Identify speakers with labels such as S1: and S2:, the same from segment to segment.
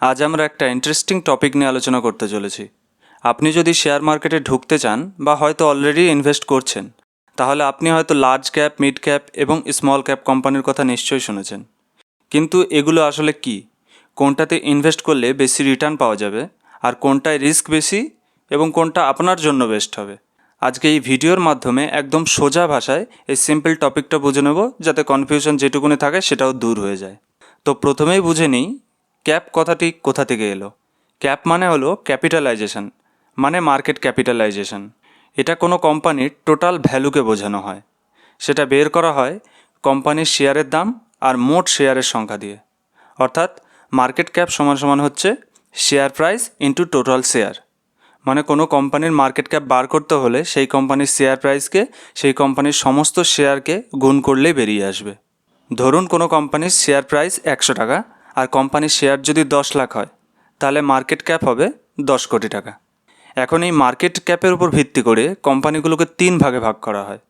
S1: আজ আমরা একটা ইন্টারেস্টিং টপিক নিয়ে আলোচনা করতে চলেছি। আপনি যদি শেয়ার মার্কেটে ঢুকতে চান বা হয়তো অলরেডি ইনভেস্ট করছেন, তাহলে আপনি হয়তো লার্জ ক্যাপ মিড ক্যাপ এবং স্মল ক্যাপ কোম্পানির কথা নিশ্চয়ই শুনেছেন। কিন্তু এগুলো আসলে কি? কোনটাতে ইনভেস্ট করলে বেশি রিটার্ন পাওয়া যাবে? আর কোনটায় রিস্ক বেশি? এবং কোনটা আপনার জন্য বেস্ট হবে? আজকে এই ভিডিওর মাধ্যমে একদম সোজা ভাষায় এই সিম্পল টপিকটা বুঝে নেব, যাতে কনফিউশন যেটুকুনি থাকে সেটাও দূর হয়ে যায়। তো প্রথমেই বুঝে নিই ক্যাপ কথাটি কোথা থেকে এলো? ক্যাপ মানে হলো ক্যাপিটালাইজেশন মানে মার্কেট ক্যাপিটালাইজেশন। এটা কোনো কোম্পানির টোটাল ভ্যালুকে বোঝানো হয়। সেটা বের করা হয় কোম্পানির শেয়ারের দাম আর মোট শেয়ারের সংখ্যা দিয়ে। অর্থাৎ মার্কেট ক্যাপ সমান সমান হচ্ছে share price into total share. মানে কোনো কোম্পানির মার্কেট ক্যাপ বার করতে হলে সেই কোম্পানির শেয়ার প্রাইসকে, সেই কোম্পানির সমস্ত শেয়ারকে গুণ করলেই বেরিয়ে আসবে। ধরুন কোনো কোম্পানির শেয়ার প্রাইস একশো টাকা আর কোম্পানির শেয়ার যদি দশ লাখ হয়, তাহলে মার্কেট ক্যাপ হবে দশ কোটি টাকা। এখন এই মার্কেট ক্যাপের উপর ভিত্তি করে কোম্পানিগুলোকে তিন ভাগে ভাগ করা হয়।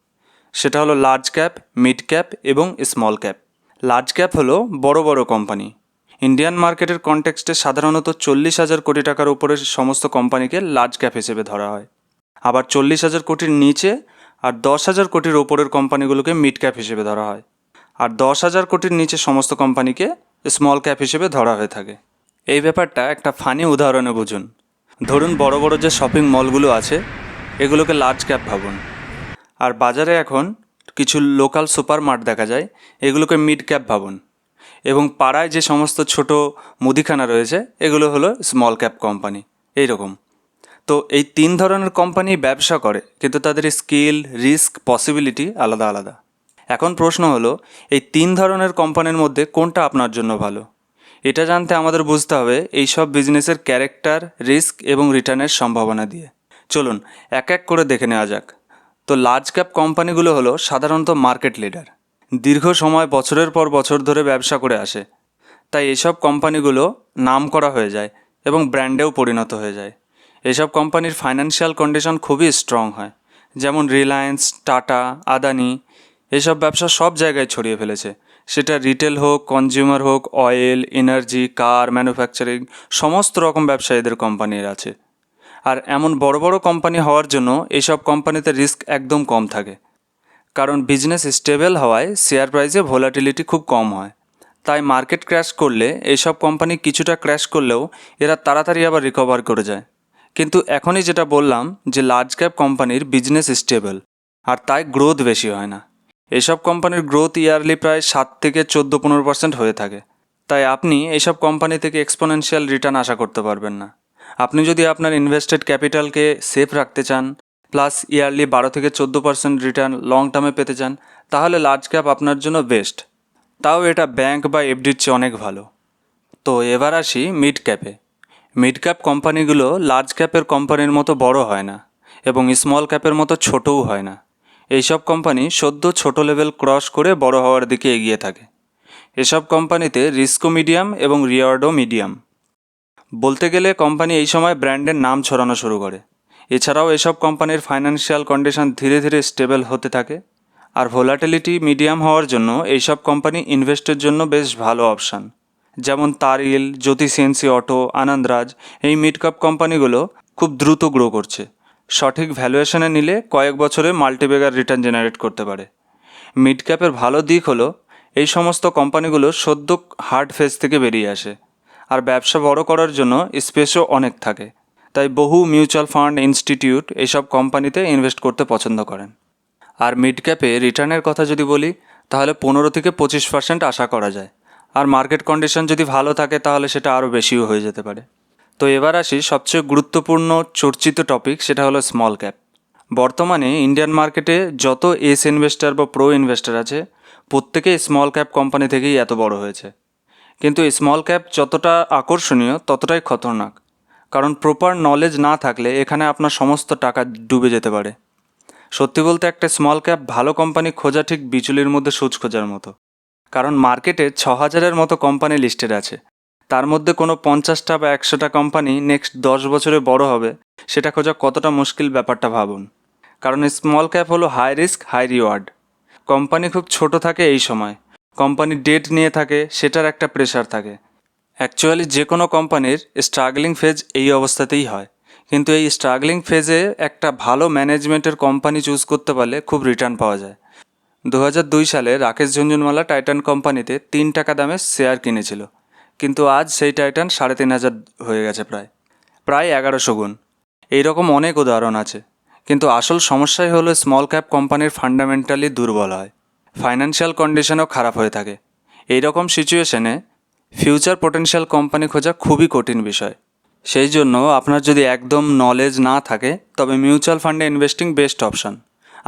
S1: সেটা হলো লার্জ ক্যাপ মিড ক্যাপ এবং স্মল ক্যাপ লার্জ ক্যাপ হলো বড় বড় কোম্পানি। ইন্ডিয়ান মার্কেটের কনটেক্সটে সাধারণত চল্লিশ হাজার কোটি টাকার উপরের সমস্ত কোম্পানিকে লার্জ ক্যাপ হিসেবে ধরা হয়। আবার চল্লিশ হাজার কোটির নিচে আর দশ হাজার কোটির ওপরের কোম্পানিগুলোকে মিড ক্যাপ হিসেবে ধরা হয়। আর দশ হাজার কোটির নিচে সমস্ত কোম্পানিকে স্মল ক্যাপ হিসেবে ধরা হয়ে থাকে। এই ব্যাপারটা একটা ফানি উদাহরণে বুঝুন। ধরুন বড় বড় যে শপিং মলগুলো আছে, এগুলোকে লার্জ ক্যাপ ভাবুন। আর বাজারে এখন কিছু লোকাল সুপার মার্ট দেখা যায়, এগুলোকে মিড ক্যাপ ভাবুন। এবং পাড়ায় যে সমস্ত ছোট মুদিখানা রয়েছে, এগুলো হলো স্মল ক্যাপ কোম্পানি এই রকম তো এই তিন ধরনের কোম্পানি ব্যবসা করে, কিন্তু তাদের স্কিল রিস্ক পসিবিলিটি আলাদা আলাদা। এখন প্রশ্ন হলো, এই তিন ধরনের কোম্পানির মধ্যে কোনটা আপনার জন্য ভালো? এটা জানতে আমাদের বুঝতে হবে এই সব বিজনেসের ক্যারেক্টার রিস্ক এবং রিটার্নের সম্ভাবনা দিয়ে। চলুন, এক এক করে দেখে নেওয়া যাক। তো লার্জ ক্যাপ কোম্পানিগুলো হলো সাধারণত মার্কেট লিডার দীর্ঘ সময় বছরের পর বছর ধরে ব্যবসা করে আসে। তাই এসব কোম্পানিগুলো নাম করা হয়ে যায় এবং ব্র্যান্ডেও পরিণত হয়ে যায়। এসব কোম্পানির ফাইন্যান্সিয়াল কন্ডিশন খুবই স্ট্রং হয়। যেমন রিলায়েন্স টাটা আদানি এসব ব্যবসা সব জায়গায় ছড়িয়ে ফেলেছে। সেটা রিটেল হোক কনজিউমার হোক অয়েল এনার্জি কার ম্যানুফ্যাকচারিং সমস্ত রকম ব্যবসা এদের কোম্পানির আছে। আর এমন বড় বড় কোম্পানি হওয়ার জন্য এইসব কোম্পানিতে রিস্ক একদম কম থাকে। কারণ বিজনেস স্টেবল হওয়ায় শেয়ার প্রাইসে ভোলাটিলিটি খুব কম হয়। তাই মার্কেট ক্র্যাশ করলে এইসব কোম্পানি কিছুটা ক্র্যাশ করলেও এরা তাড়াতাড়ি আবার রিকভার করে যায়। কিন্তু এখনই যেটা বললাম যে লার্জ ক্যাপ কোম্পানির বিজনেস স্টেবল আর তাই গ্রোথ বেশি হয় না। এসব কোম্পানির গ্রোথ ইয়ারলি প্রায় সাত থেকে চোদ্দ পনেরো পার্সেন্ট হয়ে থাকে। তাই আপনি এইসব কোম্পানি থেকে এক্সপোনেনশিয়াল রিটার্ন আশা করতে পারবেন না। আপনি যদি আপনার ইনভেস্টেড ক্যাপিটালকে সেফ রাখতে চান প্লাস ইয়ারলি বারো থেকে চোদ্দ পার্সেন্ট রিটার্ন লং টার্মে পেতে চান, তাহলে লার্জ ক্যাপ আপনার জন্য বেস্ট তাও এটা ব্যাংক বা এফডির চেয়ে অনেক ভালো। তো এবার আসি মিড ক্যাপে মিড ক্যাপ কোম্পানিগুলো লার্জ ক্যাপের কোম্পানির মতো বড় হয় না, এবং স্মল ক্যাপের মতো ছোটও হয় না। এইসব কোম্পানি সদ্য ছোট লেভেল ক্রস করে বড় হওয়ার দিকে এগিয়ে থাকে। এসব কোম্পানিতে রিস্কো মিডিয়াম এবং রিওয়ার্ডও মিডিয়াম। বলতে গেলে কোম্পানি এই সময় ব্র্যান্ডের নাম ছড়ানো শুরু করে। এছাড়াও এসব কোম্পানির ফাইন্যান্সিয়াল কন্ডিশন ধীরে ধীরে স্টেবল হতে থাকে। আর ভোলাটিলিটি মিডিয়াম হওয়ার জন্য এইসব কোম্পানি ইনভেস্টের জন্য বেশ ভালো অপশান। যেমন তারিল, জ্যোতি সিএনসি অটো, আনন্দরাজ এই মিড ক্যাপ কোম্পানিগুলো খুব দ্রুত গ্রো করছে। সঠিক ভ্যালুয়েশনে নিলে কয়েক বছরে মাল্টিবেগার রিটার্ন জেনারেট করতে পারে। মিড ক্যাপের ভালো দিক হলো, এই সমস্ত কোম্পানিগুলো সদ্য হার্ড ফেজ থেকে বেরিয়ে আসে। আর ব্যবসা বড় করার জন্য স্পেসও অনেক থাকে। তাই বহু মিউচুয়াল ফান্ড ইনস্টিটিউট এইসব কোম্পানিতে ইনভেস্ট করতে পছন্দ করেন। আর মিড ক্যাপে রিটার্নের কথা যদি বলি, তাহলে পনেরো থেকে পঁচিশ পার্সেন্ট আশা করা যায়। আর মার্কেট কন্ডিশন যদি ভালো থাকে, তাহলে সেটা আরও বেশিও হয়ে যেতে পারে। তো এবার আসি সবচেয়ে গুরুত্বপূর্ণ চর্চিত টপিক সেটা হলো স্মল ক্যাপ বর্তমানে ইন্ডিয়ান মার্কেটে যত এস ইনভেস্টার বা প্রো ইনভেস্টার আছে, প্রত্যেকেই স্মল ক্যাপ কোম্পানি থেকেই এত বড় হয়েছে। কিন্তু স্মল ক্যাপ যতটা আকর্ষণীয়, ততটাই খতরনাক। কারণ প্রপার নলেজ না থাকলে এখানে আপনার সমস্ত টাকা ডুবে যেতে পারে। সত্যি বলতে একটা স্মল ক্যাপ ভালো কোম্পানি খোঁজা ঠিক বিচুলির মধ্যে সুচ খোঁজার মতো। কারণ মার্কেটে ছ হাজারের মতো কোম্পানি লিস্টেড আছে। তার মধ্যে কোনো পঞ্চাশটা বা একশোটা কোম্পানি নেক্সট দশ বছরে বড় হবে, সেটা খোঁজা কতটা মুশকিল ব্যাপারটা ভাবুন। কারণ স্মল ক্যাপ হলো high risk high reward company খুব ছোট থাকে এই সময়। কোম্পানি ডেট নিয়ে থাকে, সেটার একটা প্রেশার থাকে। অ্যাকচুয়ালি যে কোনো কোম্পানির স্ট্রাগলিং ফেজ এই অবস্থাতেই হয়। কিন্তু এই স্ট্রাগলিং ফেজে একটা ভালো ম্যানেজমেন্টের কোম্পানি চুজ করতে পারলে খুব রিটার্ন পাওয়া যায়। দু সালে রাকেশ ঝুনঝুনওয়ালা টাইটান কোম্পানিতে তিন টাকা দামে শেয়ার কিনেছিল। কিন্তু আজ সেই টাইটান সাড়ে তিন হাজার হয়ে গেছে প্রায় প্রায় এগারোশো গুণ। এইরকম অনেক উদাহরণ আছে, কিন্তু আসল সমস্যাই হলো স্মল ক্যাপ কোম্পানির ফান্ডামেন্টালি দুর্বল হয়। ফাইন্যান্সিয়াল কন্ডিশনও খারাপ হয়ে থাকে। এই রকম সিচুয়েশনে ফিউচার পোটেনশিয়াল কোম্পানি খোঁজা খুবই কঠিন বিষয়। সেই জন্য আপনার যদি একদম নলেজ না থাকে, তবে মিউচুয়াল ফান্ডে ইনভেস্টিং বেস্ট অপশন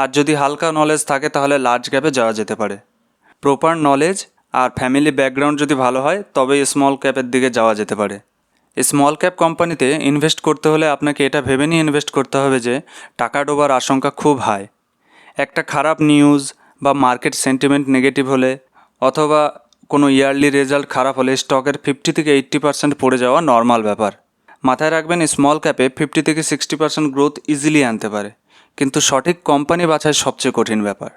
S1: আর যদি হালকা নলেজ থাকে, তাহলে লার্জ ক্যাপে যাওয়া যেতে পারে। প্রপার নলেজ আর ফ্যামিলি ব্যাকগ্রাউন্ড যদি ভালো হয়, তবে স্মল ক্যাপের দিকে যাওয়া যেতে পারে। স্মল ক্যাপ কোম্পানিতে ইনভেস্ট করতে হলে আপনাকে এটা ভেবে নিয়ে ইনভেস্ট করতে হবে যে, টাকা ডোবার আশঙ্কা খুব হাই একটা খারাপ নিউজ বা মার্কেট সেন্টিমেন্ট নেগেটিভ হলে অথবা কোনো ইয়ারলি রেজাল্ট খারাপ হলে স্টকের ফিফটি থেকে এইট্টি পার্সেন্ট পড়ে যাওয়া নর্মাল ব্যাপার। মাথায় রাখবেন স্মল ক্যাপে ফিফটি থেকে সিক্সটি পার্সেন্ট গ্রোথ ইজিলি আনতে পারে। কিন্তু সঠিক কোম্পানি বাছাই সবচেয়ে কঠিন ব্যাপার।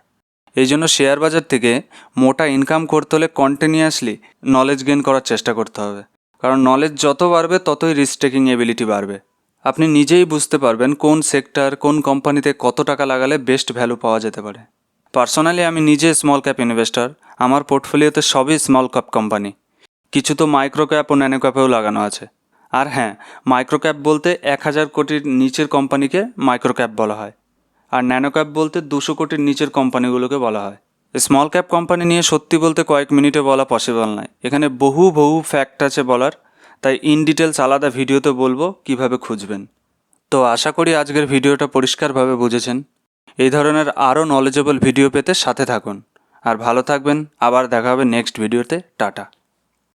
S1: এই জন্য শেয়ার বাজার থেকে মোটা ইনকাম করতে হলে কন্টিনিউয়াসলি নলেজ গেন করার চেষ্টা করতে হবে। কারণ নলেজ যত বাড়বে, ততই রিস্ক টেকিং এবিলিটি বাড়বে। আপনি নিজেই বুঝতে পারবেন কোন সেক্টর কোন কোম্পানিতে কত টাকা লাগালে বেস্ট ভ্যালু পাওয়া যেতে পারে। পার্সোনালি আমি নিজে স্মল ক্যাপ ইনভেস্টর আমার পোর্টফোলিওতে সবই স্মল ক্যাপ কোম্পানি কিছু তো মাইক্রো ক্যাপ ও ন্যানো ক্যাপেও লাগানো আছে। আর হ্যাঁ মাইক্রো ক্যাপ বলতে এক হাজার কোটির নিচের কোম্পানিকে মাইক্রো ক্যাপ বলা হয়। আর ন্যানো ক্যাপ বলতে দুশো কোটির নিচের কোম্পানিগুলোকে বলা হয়। স্মল ক্যাপ কোম্পানি নিয়ে সত্যি বলতে কয়েক মিনিটে বলা পসিবল নয়। এখানে বহু বহু ফ্যাক্ট আছে বলার। তাই ইন ডিটেলস আলাদা ভিডিওতে বলব কীভাবে খুঁজবেন। তো আশা করি আজকের ভিডিওটা পরিষ্কারভাবে বুঝেছেন। এই ধরনের আরও নলেজেবল ভিডিও পেতে সাথে থাকুন। আর ভালো থাকবেন। আবার দেখা হবে নেক্সট ভিডিওতে টাটা।